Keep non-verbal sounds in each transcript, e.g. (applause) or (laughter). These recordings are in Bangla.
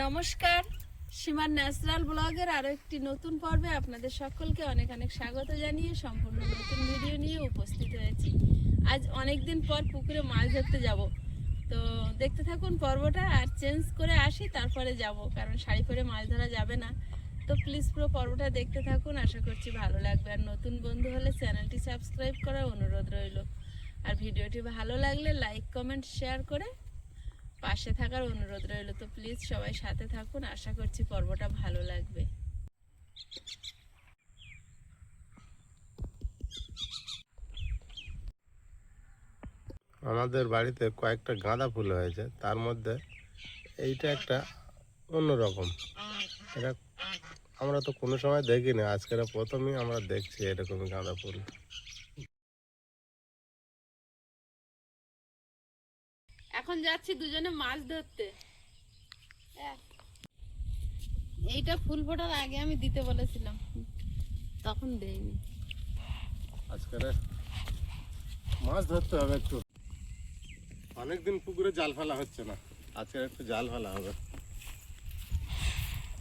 নমস্কার, সীমার ন্যাচারাল ব্লগের আরও একটি নতুন পর্বে আপনাদের সকলকে অনেক অনেক স্বাগত জানিয়ে সম্পূর্ণ নতুন ভিডিও নিয়ে উপস্থিত হয়েছি। আজ অনেক দিন পর পুকুরে মাছ ধরতে যাব। তো দেখতে থাকুন পর্বটা আর চেঞ্জ করে আসি, তারপরে যাব, কারণ শাড়ি পরে মাছ ধরা যাবে না। তো প্লিজ পুরো পর্বটা দেখতে থাকুন, আশা করছি ভালো লাগবে। আর নতুন বন্ধু হলে চ্যানেলটি সাবস্ক্রাইব করার অনুরোধ রইল। আর ভিডিওটি ভালো লাগলে লাইক কমেন্ট শেয়ার করে পাশে থাকার অনুরোধ রইল। তো প্লিজ সবাই সাথে থাকুন। আশা করছি পর্বটা ভালো লাগবে। আমাদের বাড়িতে কয়েকটা গাঁদা ফুল হয়েছে। তার মধ্যে এইটা একটা অন্যরকম। এটা আমরা তো কোনো সময় দেখিনি। আজকের প্রথমেই আমরা দেখছি এরকম গাঁদা ফুল। এখন যাচ্ছি দুজনে মাছ ধরতে। এইটা ফুল ফোটার আগে আমি দিতে বলেছিলাম। তখন দেইনি। আজকের মাছ ধরতে হবে একটু। অনেকদিন পুকুরে জাল ফেলা হচ্ছে না। আজকে একটু জাল ফেলা হবে।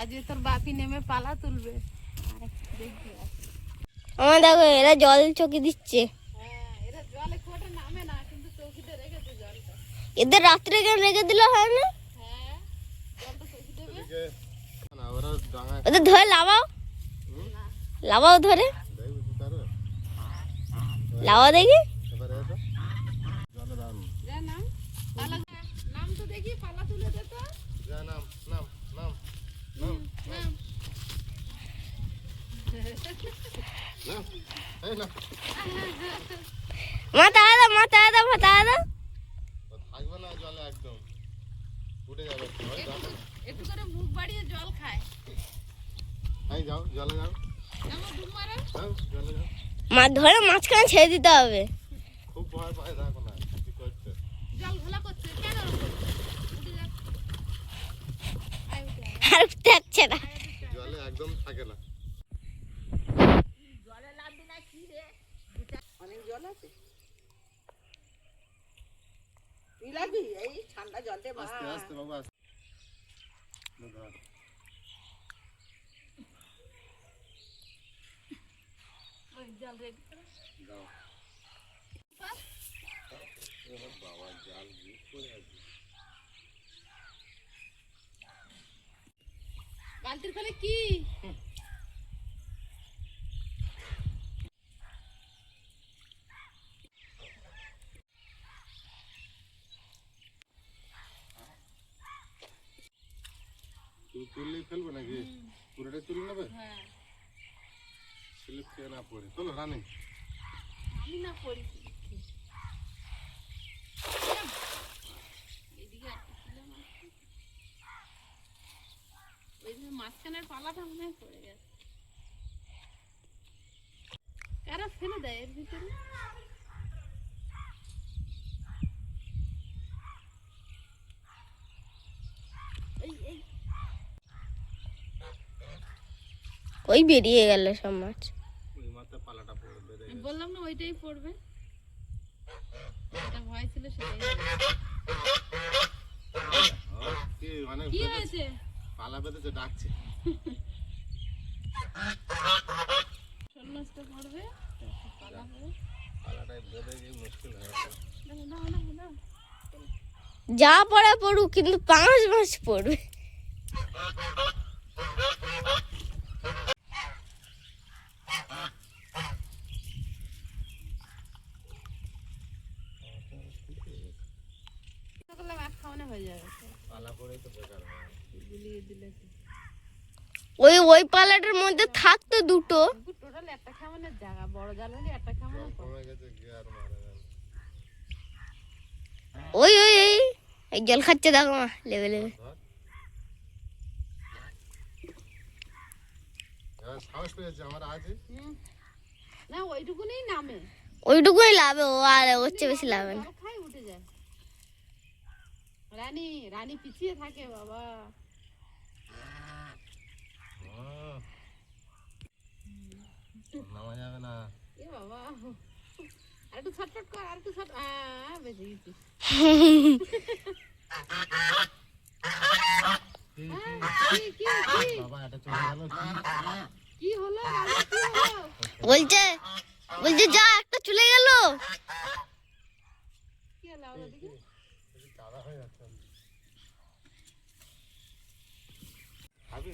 আজকে তোর বাপি নেমে পালা তুলবে। দেখবি। আমার দেখো এরা জল চকি দিচ্ছে হ্যাঁ এরা জলে খোটা নামে না কিন্তু চৌকিতে রেখেছে জলটা এদের রাত্রে কেন রেখে দিলে হয় না হ্যাঁ জলটা চৌকি দেবে এদিকে না ওরা ডাঙায় ওদের ধরে লাভাও লাভাও ধরে দেখবি কি পারবে লাভাও দেখি এবারে এসো জলে দাম যা নাম পালা নাম তো দেখি পালা তুলে দে তো যা নাম নাম নাম নাম নাম নাম এই না মাথা আদা মাথা আদা মাথা আদা ও থাকবে না জলে একদম উঠে যাবে ওই যাও। একটু করে মুখ বাড়িয়ে জল খায় এই যাও জলে যাও আমার ডুব মারো যাও জলে যাও মাছ ধরে মাঝখানে ছেড়ে দিতে হবে। খুব ভয় পায় দেখো না কি করছে। জল ঘোলা করছে কেন ওরকম? উঠে যা আয় উঠে আয়। আর উঠতে যাচ্ছে না। জলে একদম থাকে না। অনেক জল আছে? তুই লাগবি? এই ঠান্ডা জলতে মা আস্তে আস্তে বাবু আস্তে ধর। ওই জল রেখে দাও। বাবা জাল করে আছে বালতির ফলে কি? তুই তুললেই ফেলব নাকি? পুরোটাই তুলে নেবে? হ্যাঁ। খেয়ে না পড়ে আমি না পড়ি কারা ফেলে দেয় এর ভিতরে ওই বেরিয়ে গেল সব মাছ ওই মাথায় পালাটা পড়ে বেঁধে আমি বললাম না ওইটাই পড়বে। এটা ভয় ছিল সেটাই। কি মানে কি হয়েছে? পালা বেঁধেছে ডাকছে। শোল মাছটা পড়বে। পালা হবে। পালাটাই বেঁধে গিয়ে মুশকিল হয়ে না না না না যা পড়া পড়ুক কিন্তু পাঁচ মাস পড়বে। হয়ে যাবে পালা পড়েই তো বেকার হয় গুলিয়ে দিলে ওই ওই পালাটার মধ্যে থাকতো দুটো টোটাল একটা খামানের জায়গা বড় জাল হলে একটা খামানের কম। কমে গেছে গিয়ার মারা গেল ওই ওই ওই এই জল খাচ্ছে দেখো মা লেবে লেবে ধর এবার সাহস পেয়েছে আমার আছে হুম। না ওইটুকুনেই নামে ওইটুকুই লাভে ও আর ওর চেয়ে বেশি লাভে না জল খাই উঠে যায় রানী রানী পিছিয়ে থাকে বাবা। নামা যাবে না। এ বাবা। আর একটু ছটফট কর আর একটু ছট বেঁচে গেছি। কি কি কি বাবা এটা চলে গেল। কি হলো? বাবা, কি হলো? বলছে বলছে যা একটা চলে গেল কি হলো আবার দেখি কাদা হয়ে যাচ্ছে খাবি তোর খাবি নাকি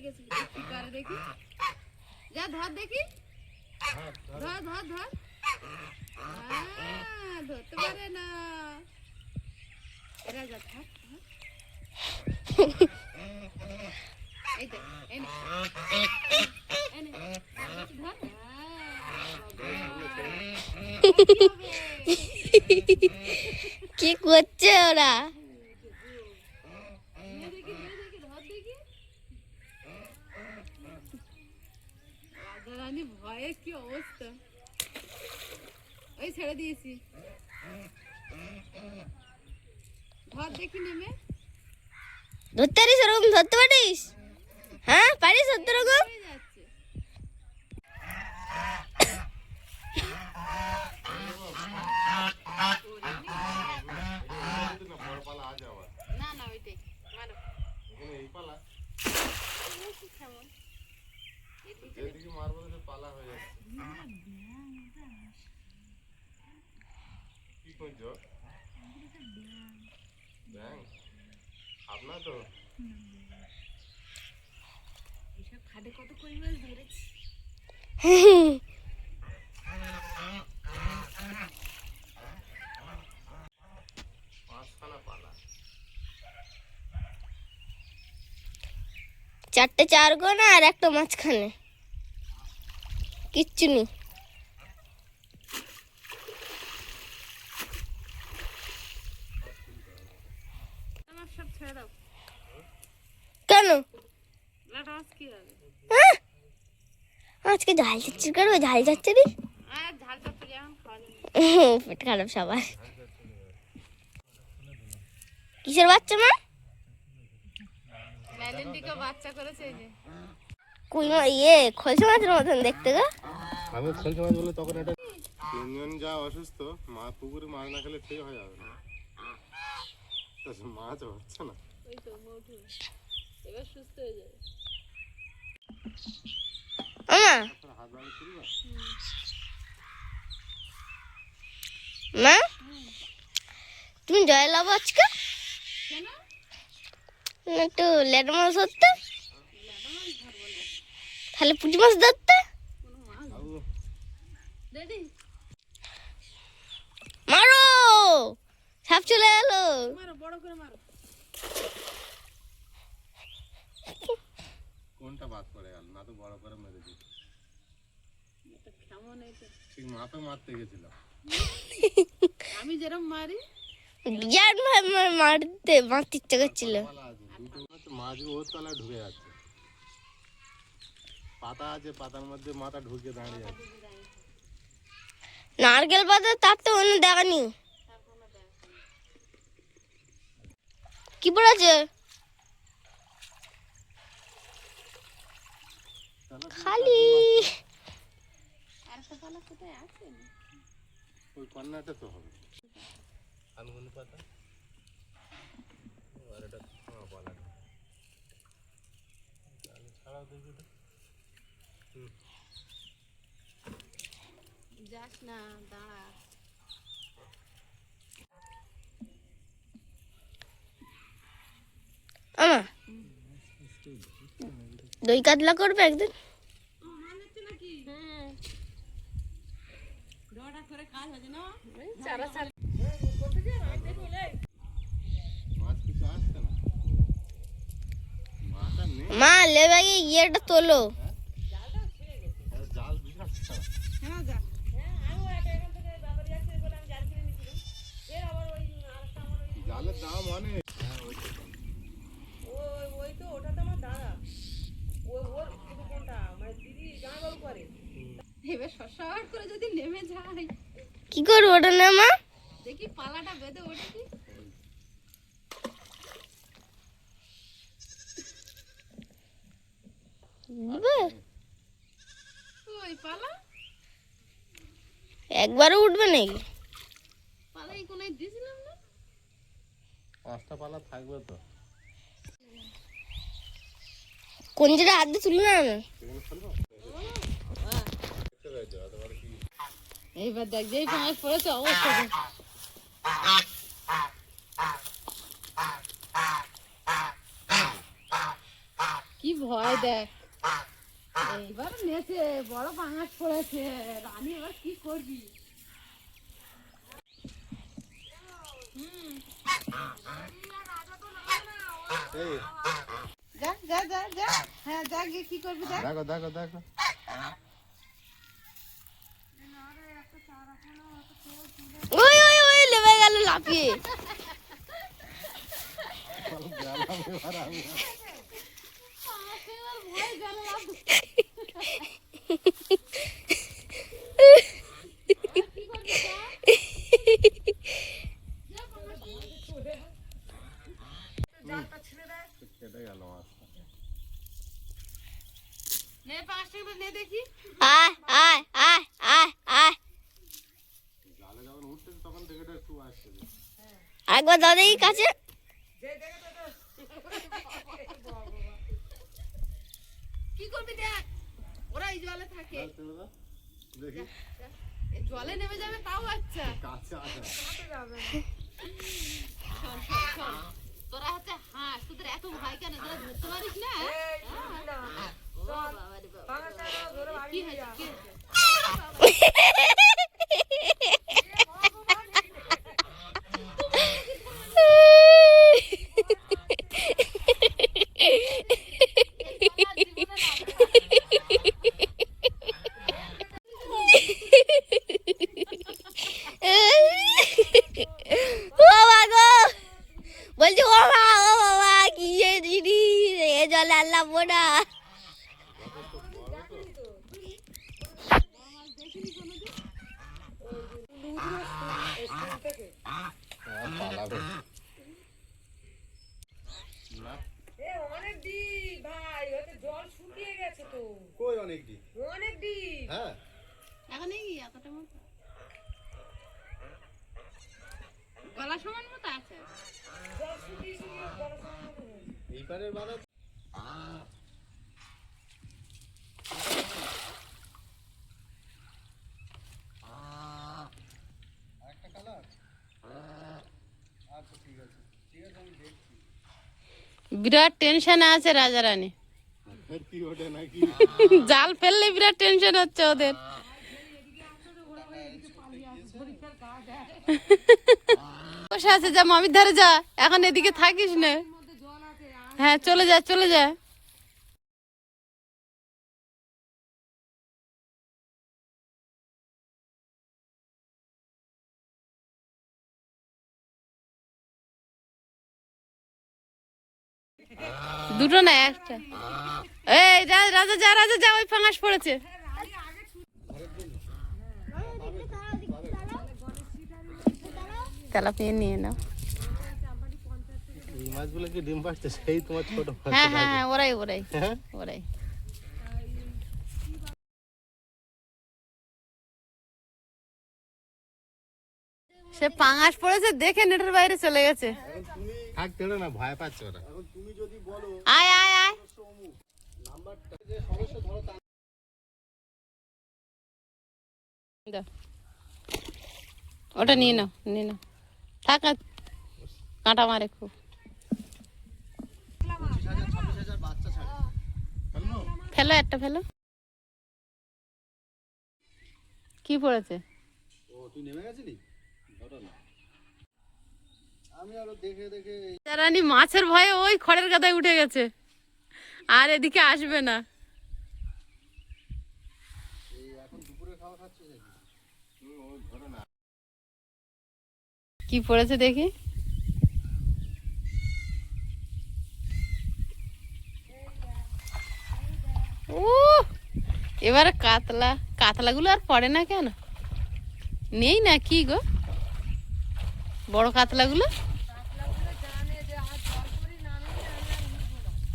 গেছে। গেছে কি দেখি। যা, ধর দেখি। ধর ধর ধর। ধরতে পারে না। এরা যা, থাক। ধর। কি করছে ওরা নে দেখি, নে দেখি, ধর দেখি। রাজারানী ভয়ে কি অবস্থা ওই ছেড়ে দিয়েছি ধর দেখি নেমে ধরতে পারিস ওরকম ধরতে পারিস হ্যাঁ পারিস ধরতে ওরকম হয়ে যাচ্ছে বড় পালা আছে আবার না না ওইটাই মারো এখানে এই পালা বেশি কেমন মারবো পালা হয়ে যাচ্ছে। কি করছ? ব্যাং? আপনার তো? এসব খাদে কত কই মাছ ধরেছি চারটে চার গোনা আর একটা মাঝখানে। কিচ্ছু নেই। কেন? হ্যাঁ? আজকে ঝাল চাচ্ছি করব ঝাল চাচ্ছে রে আর ঝাল চচ্চড়ি এখন পেট খারাপ সবার। কিসের বাচ্চা মা? বাচ্চা করেছে কুই মা ইয়ে খলসে মাছের মতন দেখতে গো আমি খেলতে মাছ বলে তখন তিনজন যা অসুস্থ মা পুকুরে মাছ না খেলে ঠিক হয়ে যাবে না মাছ হচ্ছে না ওই তো মৌঠু এবার সুস্থ হয়ে যাবে হাত মা তুমি জয় লাভ আজকে একটু লেট মাছ ধরতে তাহলে পুঁটি মাছ ধরতে? মারো! সাপ চলে গেল। মারো বড় করে মারো কোনটা বাদ পড়ে গেল? না তো বড় করে মেরে দিই ঠিক মাথা মারতে গেছিলাম। আমি যেরকম মারি। মারতে মারতে ইচ্ছে করছিল। মাছ ওর তলায় ঢুকে যাচ্ছে। পাতা আছে পাতার মধ্যে মাথা ঢুকে দাঁড়িয়ে আছে। নারকেল পাতা তার তো অন্য দেখানি কি পড়েছে? খালি। ওই কন্যাটা তো হবে। পাতা? আর এটা ছাড়াও দেখি যাস না দাঁড়া আমা দই কাতলা করবে একদিন? নেই। মা লেবে গিয়ে ইয়েটা তোলো। দাম অনেক ওই কি করব ওটা না মা? দেখি পালাটা বেঁধে ওঠে পালা। একবারও উঠবে নাকি? পালাই কোনায় দিছিলাম পাঁচটা পালা থাকবে তো। কোন যেটা হাত দিয়ে তুলে না আমি? এইবার দেখ যেই পাঁচ পড়েছে অবস্থা কি ভয় দেখ। এইবার নেছে বড় পাঙাশ পড়েছে রানী এবার কি করবি? যা যা যা যা। হ্যাঁ যা গিয়ে কি করবি যা। দেখো দেখো দেখো। ওই ওই ওই লেবে গেল লাফিয়ে। (laughs) কেটে গেল মাছটা। নে পাঁচটা নে দেখি। আয় আয় আয় আয় আয়। জালে যখন উঠতেছে তখন দেখে একটু আসছে। একবার দাদা এই কাছে। কি করবি দেখ? ওরা এই জলে থাকে। দেখি। জলে নেমে যাবে তাও আচ্ছা। কাছে আসে শোন। (laughs) তোরা হচ্ছে হাঁস তোদের এত ভয় কেন? তোরা ধরতে পারিস না হ্যাঁ? ও বাবা রে বাবা। কি হয়েছে কি হয়েছে ও বাবা গো বলছি ও মা ও বাবা কি যে জিনিস এ জলে আল্লাহ বোনা পালাবে অনেক ডিপ ভাই ওতে জল শুকিয়ে গেছে তো কই অনেক দিন অনেক ডিপ হ্যাঁ এখন এই এতটা মতো গলা সমান মতো আছে এই পারের বালা একটা কালার আচ্ছা ঠিক আছে ঠিক আছে আমি দেখছি বিরাট টেনশনে আছে রাজা রানী। জাল ফেললে বিরাট টেনশন হচ্ছে ওদের। বসে আছে, যা মামির ধারে যা, এখন এদিকে থাকিস না। হ্যাঁ চলে যা চলে যা। দুটো না একটা? এই রাজা যা রাজা যা ওই ফাঙাস পড়েছে। তেলাপিয়া নিয়ে নাও। মাছগুলো কি ডিম পাচ্ছে সেই তোমার ছোট হ্যাঁ হ্যাঁ হ্যাঁ ওরাই ওরাই হ্যাঁ? ওরাই। সে পাঙাশ পড়েছে দেখে নেটের বাইরে চলে গেছে। থাকতে না ভয় পাচ্ছে ওরা। তুমি যদি বলো আয়। আয়। ওটা নিয়ে নাও নিয়ে নাও। থাক কাঁটা মারে খুব। ফেলো একটা ফেলো। কি পড়েছে? ও তুই নেমে গেছিলি ধরো না আমি আরও দেখে দেখে রানী মাছের ভয়ে ওই খড়ের গাদায় উঠে গেছে। আর এদিকে আসবে না। কি পড়েছে দেখি? ও এবারে কাতলা। কাতলাগুলো আর পড়ে না কেন? নেই না কি গো বড় কাতলাগুলো কাতলাগুলো জানে যে আর জল করি নামে আমি আর উঠবো না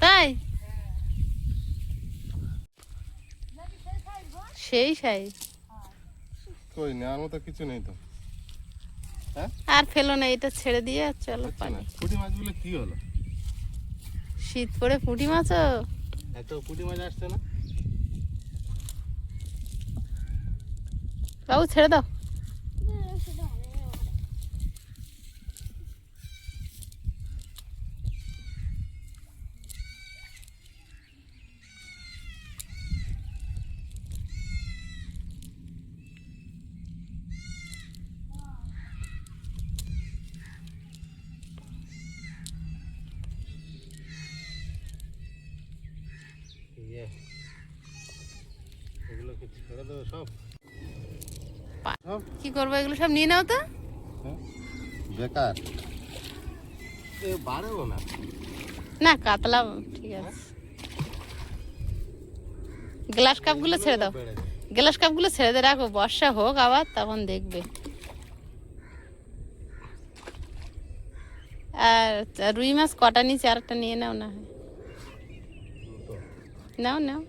তাই? সেই সাই কই নেওয়ার মতো কিছু নেই তো? আর ফেলো না এটা ছেড়ে দিয়ে আর চলো হচ্ছে পানি। না পুঁটি মাছগুলো কি হলো? শীত পড়ে পুঁটি মাছও? এত পুঁটি মাছ আসছে না। বাবু ছেড়ে দাও। কি করব এগুলো সব নিয়ে নাও তো? বেকার। বাড়েও না। না কাতলা ঠিক আছে। গ্লাস কাপগুলো ছেড়ে দাও। গ্লাস কাপগুলো ছেড়ে দিয়ে রাখো বর্ষা হোক আবার তখন দেখবে। আর রুই মাছ কটা নিচে আরেকটা নিয়ে নাও না হয়। নাও নাও।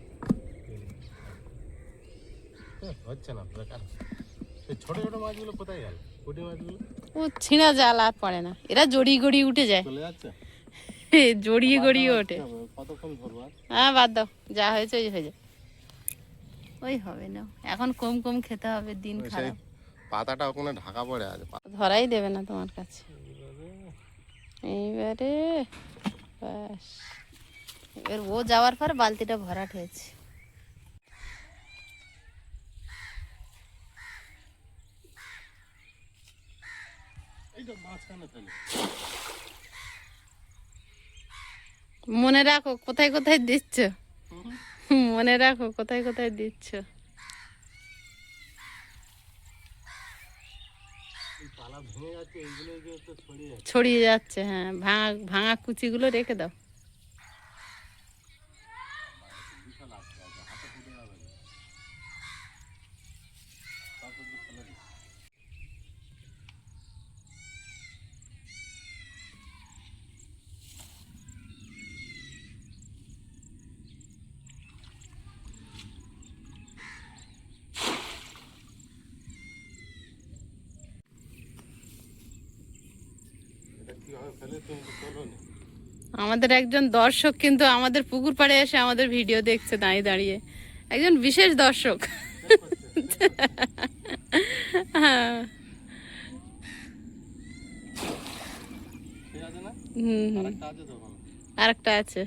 হচ্ছে না বেকার। ছোট ছোট মাছগুলো কোথায় গেল পুঁটি মাছগুলো? ও ছিঁড়া জাল আর পড়ে না। এরা জড়িয়ে গড়িয়ে উঠে যায়। চলে যাচ্ছে? জড়িয়ে গড়িয়ে ওঠে। কতক্ষণ ধরবো হ্যাঁ বাদ দাও। যা হয়েছে ওই হয়ে যায়। ওই হবে না। এখন কম কম খেতে হবে দিন খারাপ। পাতাটা ওখানে ঢাকা পড়ে আছে ধরাই দেবে না তোমার কাছে। এইবারে ব্যাস। এবার ও যাওয়ার পর বালতিটা ভরাট হয়েছে এইটা মাঝখানে ফেলে মনে রাখো কোথায় কোথায় দিচ্ছ? মনে রাখো কোথায় কোথায় দিচ্ছ? ছড়িয়ে যাচ্ছে হ্যাঁ। ভাঙা ভাঙা কুচিগুলো রেখে দাও। আমাদের একজন দর্শক কিন্তু আমাদের পুকুর পাড়ে এসে আমাদের ভিডিও দেখছে দাঁড়িয়ে দাঁড়িয়ে। একজন বিশেষ দর্শক। আর একটা আছে।